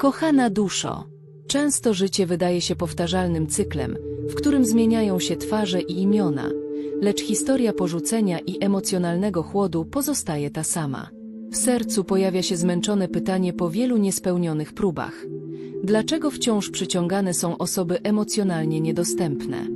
Kochana duszo, często życie wydaje się powtarzalnym cyklem, w którym zmieniają się twarze i imiona, lecz historia porzucenia i emocjonalnego chłodu pozostaje ta sama. W sercu pojawia się zmęczone pytanie po wielu niespełnionych próbach. Dlaczego wciąż przyciągane są osoby emocjonalnie niedostępne?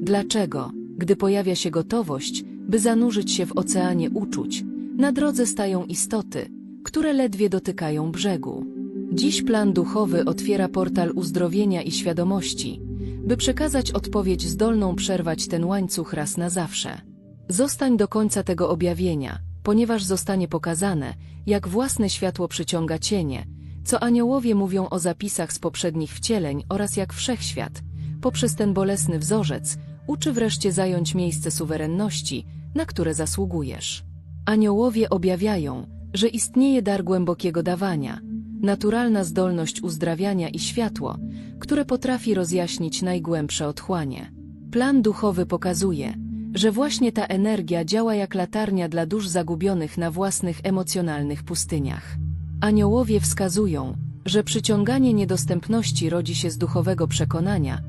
Dlaczego, gdy pojawia się gotowość, by zanurzyć się w oceanie uczuć, na drodze stają istoty, które ledwie dotykają brzegu? Dziś plan duchowy otwiera portal uzdrowienia i świadomości, by przekazać odpowiedź zdolną przerwać ten łańcuch raz na zawsze. Zostań do końca tego objawienia, ponieważ zostanie pokazane, jak własne światło przyciąga cienie, co aniołowie mówią o zapisach z poprzednich wcieleń oraz jak wszechświat, poprzez ten bolesny wzorzec, uczy wreszcie zająć miejsce suwerenności, na które zasługujesz. Aniołowie objawiają, że istnieje dar głębokiego dawania, naturalna zdolność uzdrawiania i światło, które potrafi rozjaśnić najgłębsze otchłanie. Plan duchowy pokazuje, że właśnie ta energia działa jak latarnia dla dusz zagubionych na własnych emocjonalnych pustyniach. Aniołowie wskazują, że przyciąganie niedostępności rodzi się z duchowego przekonania,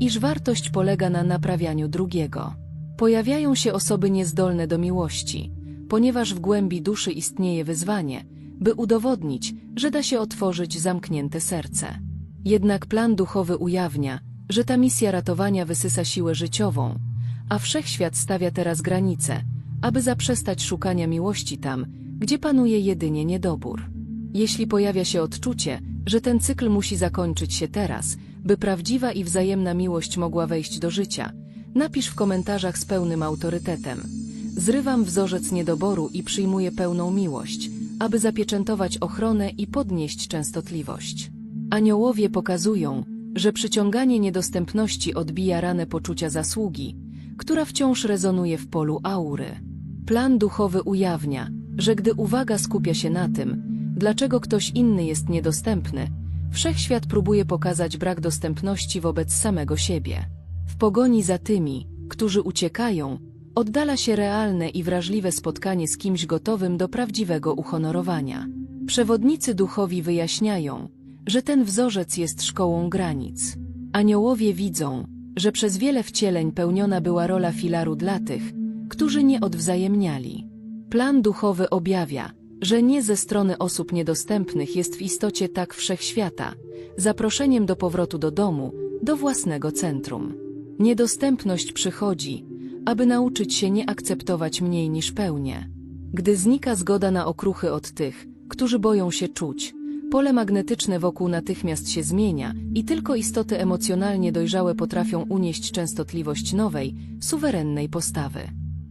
iż wartość polega na naprawianiu drugiego. Pojawiają się osoby niezdolne do miłości, ponieważ w głębi duszy istnieje wyzwanie, by udowodnić, że da się otworzyć zamknięte serce. Jednak plan duchowy ujawnia, że ta misja ratowania wysysa siłę życiową, a wszechświat stawia teraz granice, aby zaprzestać szukania miłości tam, gdzie panuje jedynie niedobór. Jeśli pojawia się odczucie, że ten cykl musi zakończyć się teraz, by prawdziwa i wzajemna miłość mogła wejść do życia, napisz w komentarzach z pełnym autorytetem. Zrywam wzorzec niedoboru i przyjmuję pełną miłość, aby zapieczętować ochronę i podnieść częstotliwość. Aniołowie pokazują, że przyciąganie niedostępności odbija ranę poczucia zasługi, która wciąż rezonuje w polu aury. Plan duchowy ujawnia, że gdy uwaga skupia się na tym, dlaczego ktoś inny jest niedostępny, wszechświat próbuje pokazać brak dostępności wobec samego siebie. W pogoni za tymi, którzy uciekają, oddala się realne i wrażliwe spotkanie z kimś gotowym do prawdziwego uhonorowania. Przewodnicy duchowi wyjaśniają, że ten wzorzec jest szkołą granic. Aniołowie widzą, że przez wiele wcieleń pełniona była rola filaru dla tych, którzy nie odwzajemniali. Plan duchowy objawia, że nie ze strony osób niedostępnych jest w istocie tak wszechświata, zaproszeniem do powrotu do domu, do własnego centrum. Niedostępność przychodzi, aby nauczyć się nie akceptować mniej niż pełnię. Gdy znika zgoda na okruchy od tych, którzy boją się czuć, pole magnetyczne wokół natychmiast się zmienia i tylko istoty emocjonalnie dojrzałe potrafią unieść częstotliwość nowej, suwerennej postawy.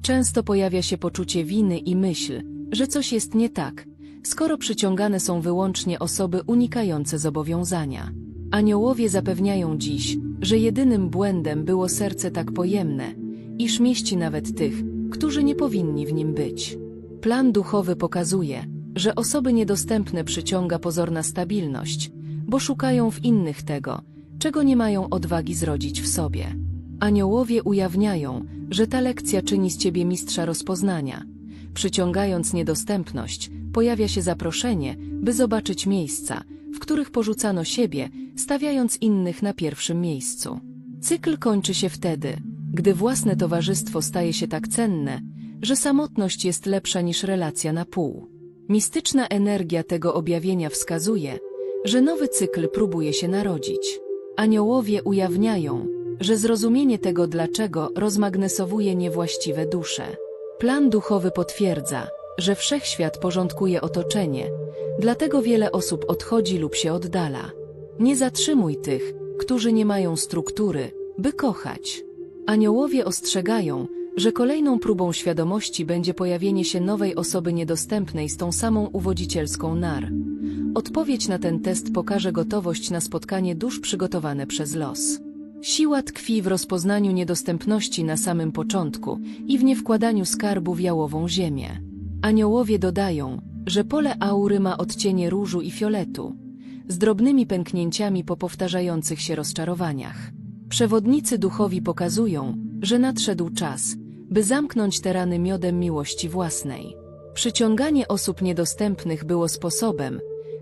Często pojawia się poczucie winy i myśl, że coś jest nie tak, skoro przyciągane są wyłącznie osoby unikające zobowiązania. Aniołowie zapewniają dziś, że jedynym błędem było serce tak pojemne, iż mieści nawet tych, którzy nie powinni w nim być. Plan duchowy pokazuje, że osoby niedostępne przyciąga pozorna stabilność, bo szukają w innych tego, czego nie mają odwagi zrodzić w sobie. Aniołowie ujawniają, że ta lekcja czyni z ciebie mistrza rozpoznania. Przyciągając niedostępność, pojawia się zaproszenie, by zobaczyć miejsca, w których porzucano siebie, stawiając innych na pierwszym miejscu. Cykl kończy się wtedy, gdy własne towarzystwo staje się tak cenne, że samotność jest lepsza niż relacja na pół. Mistyczna energia tego objawienia wskazuje, że nowy cykl próbuje się narodzić. Aniołowie ujawniają, że zrozumienie tego dlaczego rozmagnesowuje niewłaściwe dusze. Plan duchowy potwierdza, że wszechświat porządkuje otoczenie, dlatego wiele osób odchodzi lub się oddala. Nie zatrzymuj tych, którzy nie mają struktury, by kochać. Aniołowie ostrzegają, że kolejną próbą świadomości będzie pojawienie się nowej osoby niedostępnej z tą samą uwodzicielską nar. Odpowiedź na ten test pokaże gotowość na spotkanie dusz przygotowane przez los. Siła tkwi w rozpoznaniu niedostępności na samym początku i w niewkładaniu skarbu w jałową ziemię. Aniołowie dodają, że pole aury ma odcienie różu i fioletu, z drobnymi pęknięciami po powtarzających się rozczarowaniach. Przewodnicy duchowi pokazują, że nadszedł czas, by zamknąć te rany miodem miłości własnej. Przyciąganie osób niedostępnych było sposobem,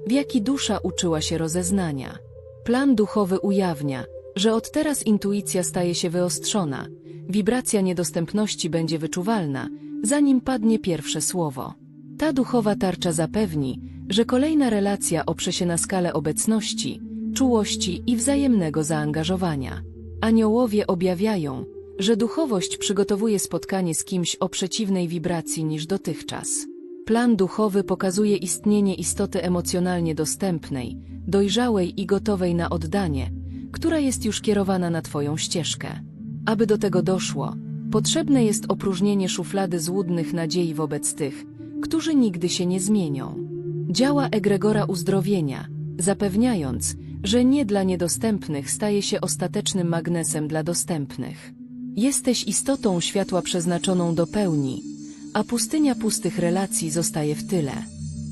w jaki dusza uczyła się rozeznania. Plan duchowy ujawnia, że od teraz intuicja staje się wyostrzona, wibracja niedostępności będzie wyczuwalna, zanim padnie pierwsze słowo. Ta duchowa tarcza zapewni, że kolejna relacja oprze się na skalę obecności, czułości i wzajemnego zaangażowania. Aniołowie objawiają, że duchowość przygotowuje spotkanie z kimś o przeciwnej wibracji niż dotychczas. Plan duchowy pokazuje istnienie istoty emocjonalnie dostępnej, dojrzałej i gotowej na oddanie, która jest już kierowana na Twoją ścieżkę. Aby do tego doszło, potrzebne jest opróżnienie szuflady złudnych nadziei wobec tych, którzy nigdy się nie zmienią. Działa egregora uzdrowienia, zapewniając, że nie dla niedostępnych staje się ostatecznym magnesem dla dostępnych. Jesteś istotą światła przeznaczoną do pełni, a pustynia pustych relacji zostaje w tyle.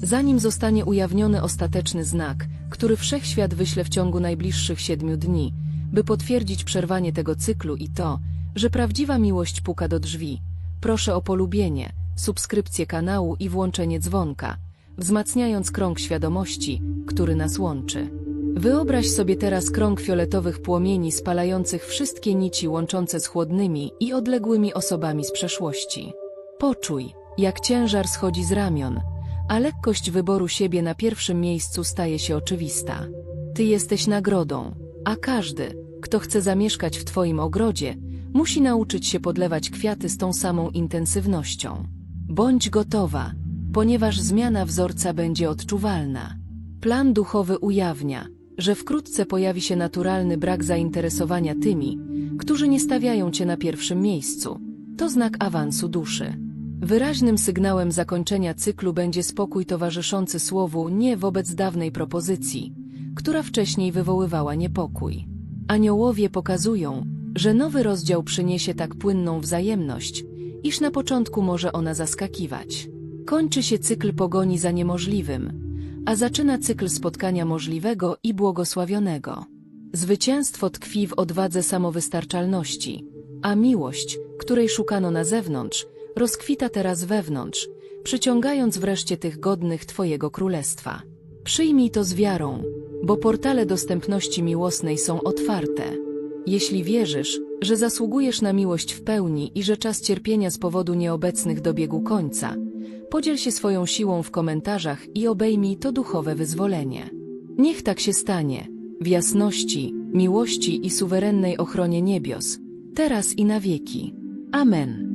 Zanim zostanie ujawniony ostateczny znak, który wszechświat wyśle w ciągu najbliższych siedmiu dni, by potwierdzić przerwanie tego cyklu i to, że prawdziwa miłość puka do drzwi, proszę o polubienie, subskrypcję kanału i włączenie dzwonka, wzmacniając krąg świadomości, który nas łączy. Wyobraź sobie teraz krąg fioletowych płomieni spalających wszystkie nici łączące z chłodnymi i odległymi osobami z przeszłości. Poczuj, jak ciężar schodzi z ramion, a lekkość wyboru siebie na pierwszym miejscu staje się oczywista. Ty jesteś nagrodą, a każdy, kto chce zamieszkać w Twoim ogrodzie, musi nauczyć się podlewać kwiaty z tą samą intensywnością. Bądź gotowa, ponieważ zmiana wzorca będzie odczuwalna. Plan duchowy ujawnia, że wkrótce pojawi się naturalny brak zainteresowania tymi, którzy nie stawiają Cię na pierwszym miejscu. To znak awansu duszy. Wyraźnym sygnałem zakończenia cyklu będzie spokój towarzyszący słowu nie wobec dawnej propozycji, która wcześniej wywoływała niepokój. Aniołowie pokazują, że nowy rozdział przyniesie tak płynną wzajemność, iż na początku może ona zaskakiwać. Kończy się cykl pogoni za niemożliwym, a zaczyna cykl spotkania możliwego i błogosławionego. Zwycięstwo tkwi w odwadze samowystarczalności, a miłość, której szukano na zewnątrz, rozkwita teraz wewnątrz, przyciągając wreszcie tych godnych Twojego królestwa. Przyjmij to z wiarą, bo portale dostępności miłosnej są otwarte. Jeśli wierzysz, że zasługujesz na miłość w pełni i że czas cierpienia z powodu nieobecnych dobiegł końca, podziel się swoją siłą w komentarzach i obejmij to duchowe wyzwolenie. Niech tak się stanie, w jasności, miłości i suwerennej ochronie niebios, teraz i na wieki. Amen.